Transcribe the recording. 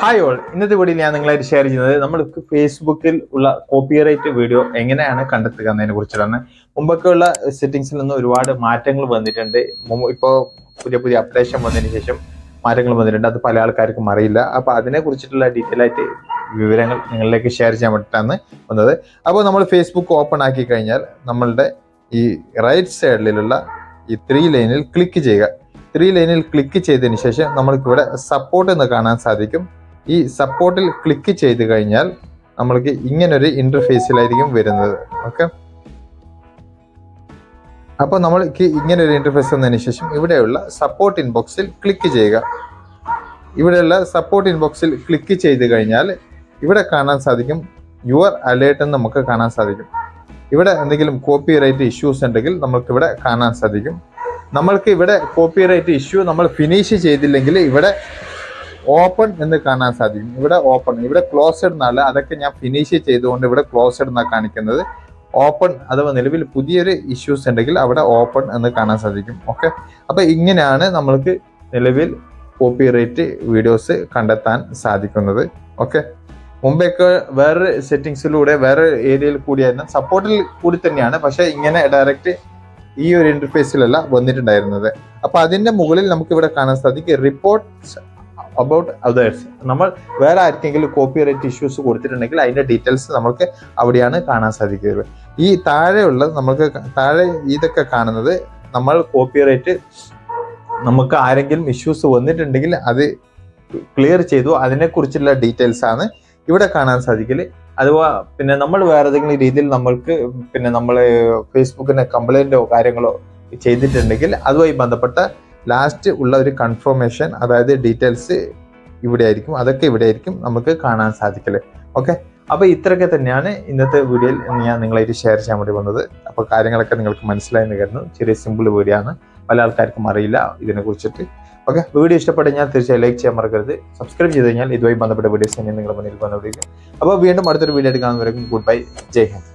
Hi all ഇന്നത്തെ വീഡിയോയിൽ ഞാൻ നിങ്ങളായിട്ട് ഷെയർ ചെയ്യുന്നത് നമ്മൾക്ക് ഫേസ്ബുക്കിൽ ഉള്ള കോപ്പിറൈറ്റ് വീഡിയോ എങ്ങനെയാണ് കണ്ടെത്തുക എന്നതിനെ കുറിച്ചിട്ടാണ്. മുമ്പൊക്കെ ഉള്ള സെറ്റിംഗ്സിൽ നിന്ന് ഒരുപാട് മാറ്റങ്ങൾ വന്നിട്ടുണ്ട്. ഇപ്പോൾ പുതിയ പുതിയ അപ്ഡേഷൻ വന്നതിന് ശേഷം മാറ്റങ്ങൾ വന്നിട്ടുണ്ട്. അത് പല ആൾക്കാർക്കും അറിയില്ല. അപ്പോൾ അതിനെ കുറിച്ചിട്ടുള്ള ഡീറ്റെയിൽ ആയിട്ട് വിവരങ്ങൾ നിങ്ങളിലേക്ക് ഷെയർ ചെയ്യാൻ വേണ്ടിയിട്ടാണ് വന്നത്. അപ്പോൾ നമ്മൾ ഫേസ്ബുക്ക് ഓപ്പൺ ആക്കി കഴിഞ്ഞാൽ നമ്മളുടെ ഈ റൈറ്റ് സൈഡിലുള്ള ഈ ത്രീ ലൈനിൽ ക്ലിക്ക് ചെയ്യുക. ത്രീ ലൈനിൽ ക്ലിക്ക് ചെയ്തതിന് ശേഷം നമ്മൾക്കിവിടെ സപ്പോർട്ട് എന്ന് കാണാൻ സാധിക്കും. ഈ സപ്പോർട്ടിൽ ക്ലിക്ക് ചെയ്ത് കഴിഞ്ഞാൽ നമ്മൾക്ക് ഇങ്ങനൊരു ഇന്റർഫേസിലായിരിക്കും വരുന്നത്. ഓക്കെ അപ്പോൾ നമ്മൾക്ക് ഇങ്ങനൊരു ഇന്റർഫേസ് വന്നതിന് ശേഷം ഇവിടെയുള്ള സപ്പോർട്ട് ഇൻബോക്സിൽ ക്ലിക്ക് ചെയ്യുക. ഇവിടെയുള്ള സപ്പോർട്ട് ഇൻബോക്സിൽ ക്ലിക്ക് ചെയ്ത് കഴിഞ്ഞാൽ ഇവിടെ കാണാൻ സാധിക്കും യുവർ അലേർട്ട് എന്ന് നമുക്ക് കാണാൻ സാധിക്കും. ഇവിടെ എന്തെങ്കിലും കോപ്പി റൈറ്റ് ഇഷ്യൂസ് ഉണ്ടെങ്കിൽ നമുക്ക് ഇവിടെ കാണാൻ സാധിക്കും. നമ്മൾക്ക് ഇവിടെ കോപ്പി റൈറ്റ് ഇഷ്യൂ നമ്മൾ ഫിനിഷ് ചെയ്തില്ലെങ്കിൽ ഇവിടെ ഓപ്പൺ എന്ന് കാണാൻ സാധിക്കും. ഇവിടെ ഓപ്പൺ ഇവിടെ ക്ലോസ്ഡ് എന്നല്ല അതൊക്കെ ഞാൻ ഫിനിഷ് ചെയ്തുകൊണ്ട് ഇവിടെ ക്ലോസ്ഡ് എന്നാണ് കാണിക്കുന്നത്. ഓപ്പൺ അഥവാ നിലവിൽ പുതിയൊരു ഇഷ്യൂസ് ഉണ്ടെങ്കിൽ അവിടെ ഓപ്പൺ എന്ന് കാണാൻ സാധിക്കും. ഓക്കെ അപ്പൊ ഇങ്ങനെയാണ് നമ്മൾക്ക് നിലവിൽ കോപ്പി റേറ്റ് വീഡിയോസ് കണ്ടെത്താൻ സാധിക്കുന്നത്. ഓക്കെ മുമ്പൊക്കെ വേറെ സെറ്റിങ്സിലൂടെ വേറെ ഏരിയയിൽ കൂടിയായിരുന്നു. സപ്പോർട്ടിൽ കൂടി തന്നെയാണ്. പക്ഷേ ഇങ്ങനെ ഡയറക്റ്റ് ഈ ഒരു ഇന്റർഫേസിലല്ല വന്നിട്ടുണ്ടായിരുന്നത്. അപ്പൊ അതിന്റെ മുകളിൽ നമുക്ക് ഇവിടെ കാണാൻ സാധിക്കും. റിപ്പോർട്ട്സ് അബൌട്ട് അതേഴ്സ് നമ്മൾ വേറെ ആർക്കെങ്കിലും കോപ്പി റൈറ്റ് ഇഷ്യൂസ് കൊടുത്തിട്ടുണ്ടെങ്കിൽ അതിന്റെ ഡീറ്റെയിൽസ് നമുക്ക് അവിടെയാണ് കാണാൻ സാധിക്കുന്നത്. ഈ താഴെയുള്ള നമുക്ക് താഴെ ഇതൊക്കെ കാണുന്നത് നമ്മൾ കോപ്പി റൈറ്റ് നമുക്ക് ആരെങ്കിലും ഇഷ്യൂസ് വന്നിട്ടുണ്ടെങ്കിൽ അത് ക്ലിയർ ചെയ്തു. അതിനെക്കുറിച്ചുള്ള ഡീറ്റെയിൽസ് ആണ് ഇവിടെ കാണാൻ സാധിക്കൽ. അഥവാ പിന്നെ നമ്മൾ വേറെ ഏതെങ്കിലും രീതിയിൽ നമ്മൾക്ക് പിന്നെ നമ്മൾ ഫേസ്ബുക്കിന് കംപ്ലൈന്റോ കാര്യങ്ങളോ ചെയ്തിട്ടുണ്ടെങ്കിൽ അതുമായി ബന്ധപ്പെട്ട ലാസ്റ്റ് ഉള്ള ഒരു കൺഫർമേഷൻ അതായത് ഡീറ്റെയിൽസ് ഇവിടെ ആയിരിക്കും അതൊക്കെ ഇവിടെ ആയിരിക്കും നമുക്ക് കാണാൻ സാധിക്കൽ. ഓക്കെ അപ്പോൾ ഇത്രയൊക്കെ തന്നെയാണ് ഇന്നത്തെ വീഡിയോയിൽ ഞാൻ നിങ്ങളായിട്ട് ഷെയർ ചെയ്യാൻ വേണ്ടി വന്നത്. അപ്പോൾ കാര്യങ്ങളൊക്കെ നിങ്ങൾക്ക് മനസ്സിലായി എന്ന് കരുതുന്നു. ചെറിയ സിമ്പിൾ വീഡിയോ ആണ് പല ആൾക്കാർക്കും അറിയില്ല ഇതിനെ കുറിച്ചിട്ട് ഓക്കെ വീഡിയോ ഇഷ്ടപ്പെട്ട് ഞാൻ തീർച്ചയായും ലൈക്ക് ചെയ്യാൻ മറക്കരുത്. സബ്സ്ക്രൈബ് ചെയ്ത് കഴിഞ്ഞാൽ ഇതുമായി ബന്ധപ്പെട്ട വീഡിയോസ് ഞാൻ നിങ്ങളുടെ മുന്നിൽ വന്നുകൊണ്ടിരിക്കും. അപ്പോൾ വീണ്ടും അടുത്തൊരു വീഡിയോ എടുക്കാൻ വരെ ഗുഡ് ബൈ ജയ് ഹിന്ദ്.